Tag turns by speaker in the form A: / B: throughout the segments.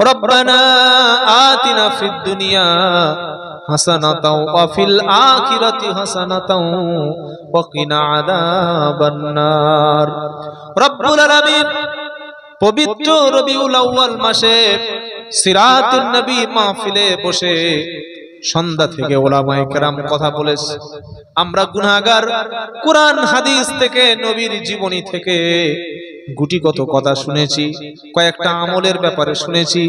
A: ربنا آتنا في الدنيا حسنة وفي الآخرة حسنة وقنا عذاب النار رب العالمين পবিত্র রবিউল আউয়াল মাসে সিরাতুন নবী মাহফিলে বসে সন্ধ্যা থেকে ওলামায়ে কেরাম কথা বলেছে আমরা গুনাহগার কোরআন হাদিস থেকে নবীর জীবনী থেকে গুটিগত কথা শুনেছি কয়েকটা আমলের ব্যাপারে শুনেছি।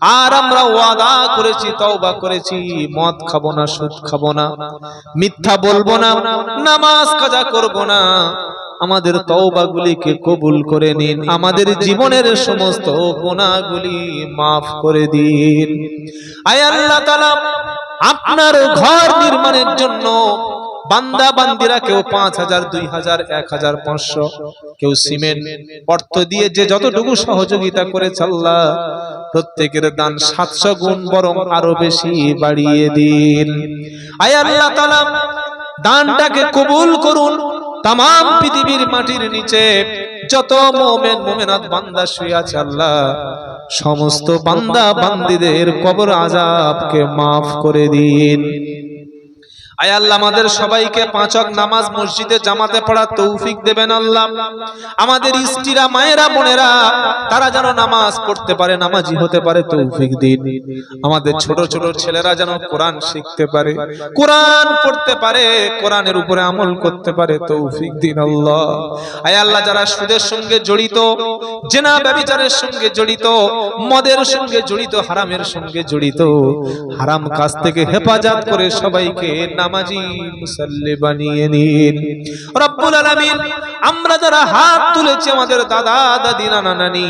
A: আর আমরা ওয়াদা করেছি তওবা করেছি মদ খাব না সুদ খাব না মিথ্যা বলব না নামাজ কাজা করব না। আমাদের তওবাগুলিকে কবুল করে নিন। আমাদের জীবনের সমস্ত গুনাহগুলি মাফ করে দিন। আয় আল্লাহ তাআলা আপনার ঘর নির্মাণের জন্য বান্দা, বান্দিরা কেউ পাঁচ হাজার, দুই হাজার, এক হাজার, পাঁচশো। কেউ সিমেন্ট, অর্থ দিয়ে যে যতটুকু সহযোগিতা করে আল্লাহ, প্রত্যেকের দান সাতশো গুণ বরং আরও বেশি বাড়িয়ে দিন। আয় আল্লাহ দানটাকে কবুল করুন তাম পৃথিবীর মাটির নিচে। যত মোমেন, মোমেনাত বান্দা শুয়ে আল্লাহ, সমস্ত বান্দা, বান্দিদের কবর আজাবকে মাফ করে দিন। আয় আল্লাহ, আমাদের সবাইকে পাঁচক নামাজ মসজিদে জামাতে পড়া তৌফিক দেবেন আল্লাহ। আমাদের স্ত্রীরা, মায়েরা, বোনেরা, তারা যেন নামাজ পড়তে পারে, নামাজি হতে পারে, তৌফিক দিন। আমাদের ছোট ছোট ছেলেরা যেন কোরআন শিখতে পারে, কোরআন পড়তে পারে, কোরআনের উপরে আমল করতে পারে, তৌফিক দিন আল্লাহ। আয় আল্লাহ, যারা সুদের সঙ্গে জড়িত, জেনা ব্যবিচারের সঙ্গে জড়িত, মদের সঙ্গে জড়িত, হারামের সঙ্গে জড়িত, হারাম কাজ থেকে হেফাজত করে সবাইকে নামাজি, মুসাল্লি বানিয়ে নিন। রব্বুল আলামিন, আমরা যারা হাত তুলেছি আমাদের দাদা, দাদি, নানা, নানি,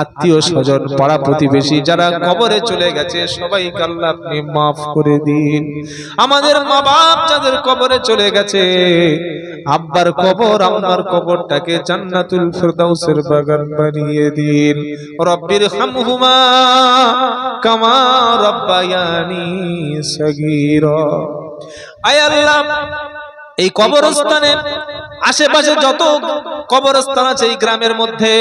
A: আত্মীয় স্বজন, পাড়া প্রতিবেশী, যারা কবরে চলে গেছে, সবাইকে আল্লাহ আপনি মাফ করে দিন। আমাদের মা বাপ যাদের কবরে চলে গেছে, আব্বার কবর, আম্মার কবরটাকে জান্নাতুল ফেরদাউসের বাগান বানিয়ে দিন। রব্বির হামহুমা কামা রব্বায়ানি সগীরা। আয় আল্লাহ এই কবরস্থানে আশেপাশে যত কবরস্থান আছে এই গ্রামের মধ্যে।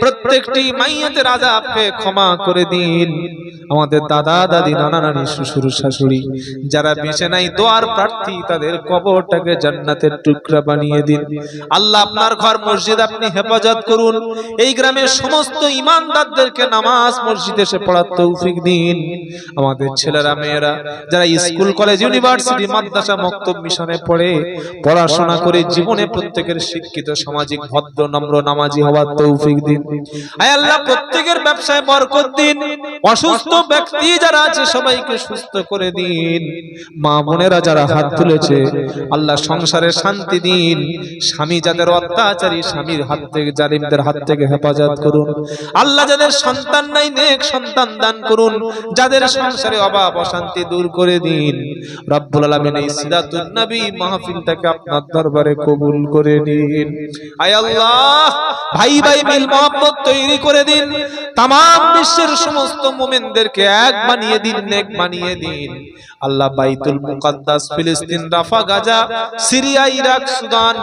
A: প্রত্যেকটি মাইয়াতের আজাবকে ক্ষমা করে দিন। আমাদের দাদা, দাদি, নানা, নানি, শ্বশুর, শাশুড়ি, যারা বেঁচে নাই, দোয়ার প্রার্থী, তাদের কবরটাকে জান্নাতের টুকরা বানিয়ে দিন। আল্লাহ আপনার ঘর, মসজিদ আপনি হেফাজত করুন। এই গ্রামের সমস্ত ইমানদারদেরকে নামাজ মসজিদে এসে পড়ার তৌফিক দিন। আমাদের ছেলেরা, মেয়েরা, যারা স্কুল, কলেজ, ইউনিভার্সিটি, মাদ্রাসা, মক্তব মিশনে পড়ে, পড়াশোনা করে জীবনে প্রত্যেকের শিক্ষিত সামাজিক ভদ্র নম্র নামাজি হওয়ার তৌফিক দিন। আয় আল্লাহ, প্রত্যেকের ব্যবসায় বরকত দিন। অসুস্থ ব্যক্তি যারা আছে, সবাইকে সুস্থ করে দিন। মা বোনেরা যারা হাত তুলেছে, আল্লাহ সংসারে শান্তি দিন। স্বামী যাদের অত্যাচারী, স্বামীর হাত থেকে, জালিমদের হাত থেকে হেফাজত করুন। আল্লাহ যাদের সন্তান নাই, নেক সন্তান দান করুন। যাদের সংসারে অভাব, অশান্তি দূর করে দিন। রব্বুল আলামিন এই সিরাতুন নবী মাহফিলটাকে আপনার দরবারে কবুল করে নিন। আয় আল্লাহ, ভাই ভাই মিল মোহাম্মত তৈরি করে দিন। তাম বিশ্বের সমস্ত মোমেনদেরকে এক বানিয়ে দিন, নেক বানিয়ে দিন। আল্লাহ বাইতুল মুকাদ্দাস, ফিলিস্তিন, Rafah, Gaza, Syria, Iraq, Sudan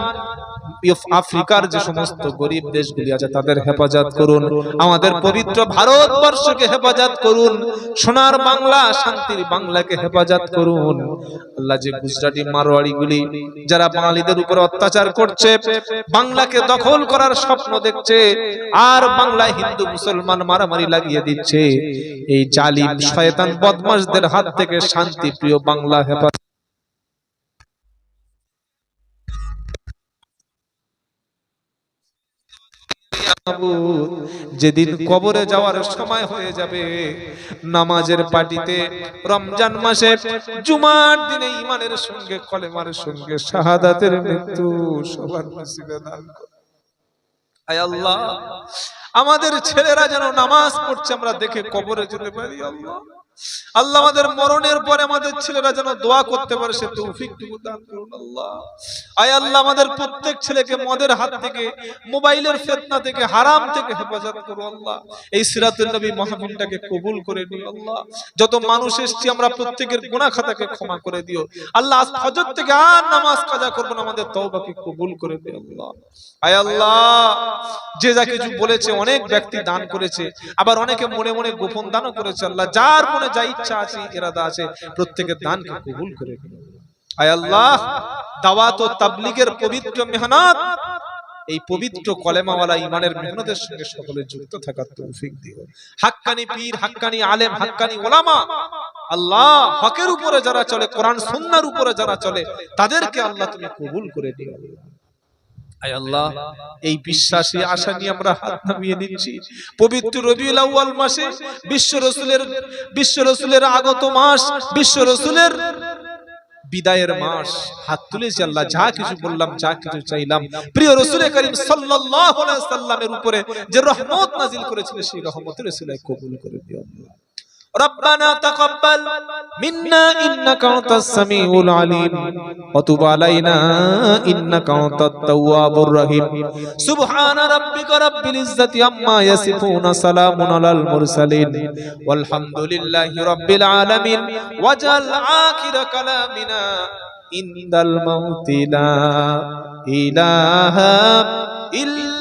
A: আফ্রিকার যে সমস্ত গরিব দেশগুলি আছে, তাদের হেফাজত করুন। আমাদের পবিত্র ভারতবর্ষকে হেফাজত করুন। সোনার বাংলা, শান্তির বাংলাকে হেফাজত করুন। আল্লাহ যে গুজরাটি মারোয়াড়ি গুলি যারা বাঙালিদের উপর অত্যাচার করছে, বাংলাকে দখল করার স্বপ্ন দেখছে, আর বাংলায় হিন্দু, মুসলমান মারামারি লাগিয়ে দিচ্ছে। এই জালিম শয়তান বদমাশদের হাত থেকে শান্তি প্রিয় বাংলা হেফাজত মাবুদ, যেদিন কবরে যাওয়ার সময় হয়ে যাবে নামাজের পার্টিতে রমজান মাসে জুমার দিনে ইমানের সঙ্গে কলেমার সঙ্গে শাহাদাতের মৃত্যু সবার নসিবে দান আল্লাহ আমাদের ছেলেরা যেন নামাজ পড়ছে আমরা দেখে কবরে যেতে পারি আল্লাহ। আল্লাহ আমাদের মরণের পরে আমাদের ছেলেরা যেন দোয়া করতে পারে, সে তৌফিকটুকু দান করুন আল্লাহ। আয় আল্লাহ, আমাদের প্রত্যেক ছেলেকে মদের হাত থেকে, মোবাইলের ফেতনা থেকে, হারাম থেকে হেফাজত করো আল্লাহ। এই সিরাতুল নবী মাহফিলটাকে কবুল করে নিও আল্লাহ। যত মানুষ এসেছি, আমরা প্রত্যেকের গুনাহ খাতাকে ক্ষমা করে দিও। আল্লাহ, আজ ফজর থেকে আর নামাজ কাজা করব না, আমাদের তওবাকে কবুল করে দিও আল্লাহ। আয় আল্লাহ, যে যা কিছু বলেছে, অনেক ব্যক্তি দান করেছে, আবার অনেকে মনে মনে গোপন দানও করেছে আল্লাহ। যার মনে যা ইচ্ছা আছে, ইরাদা আছে, প্রত্যেকের দানকে কবুল করে। আয় আল্লাহ, দাওয়াত ও তাবলিগের পবিত্র মেহনত, এই পবিত্র কলেমাওয়ালা ইমানের মেহনতের সঙ্গে সকলে যুক্ত থাকার তৌফিক দিও হাক্কানি পীর, হাক্কানি আলেম, হাক্কানি ওলামা, আল্লাহ, হকের উপরে যারা চলে, কোরআন সুন্নাহর উপরে যারা চলে, তাদেরকে আল্লাহ তুমি কবুল করে দিও আয় আল্লাহ, এই আশা নিয়ে আমরা হাত নামিয়ে নিচ্ছি। পবিত্র রবিউল মাসে বিশ্ব রসুলের বিশ্ব রসুলের আগত মাস, বিশ্ব রসুলের বিদায়ের মাস। হাত তুলেছি আল্লাহ যা কিছু বললাম, যা কিছু চাইলাম। প্রিয় রসুল করিম আলাইহি সাল্লামের উপরে যে রহমত নাজিল করেছিল সেই রসুলাই কবুল করে দিও ربنا تقبل منا إنك أنت السميع العليم وتب علينا إنك أنت التواب الرحيم سبحان ربك رب العزة عما يصفون سلام على المرسلين والحمد لله رب العالمين وجعل آخر كلامنا عند الموت لا إله إلا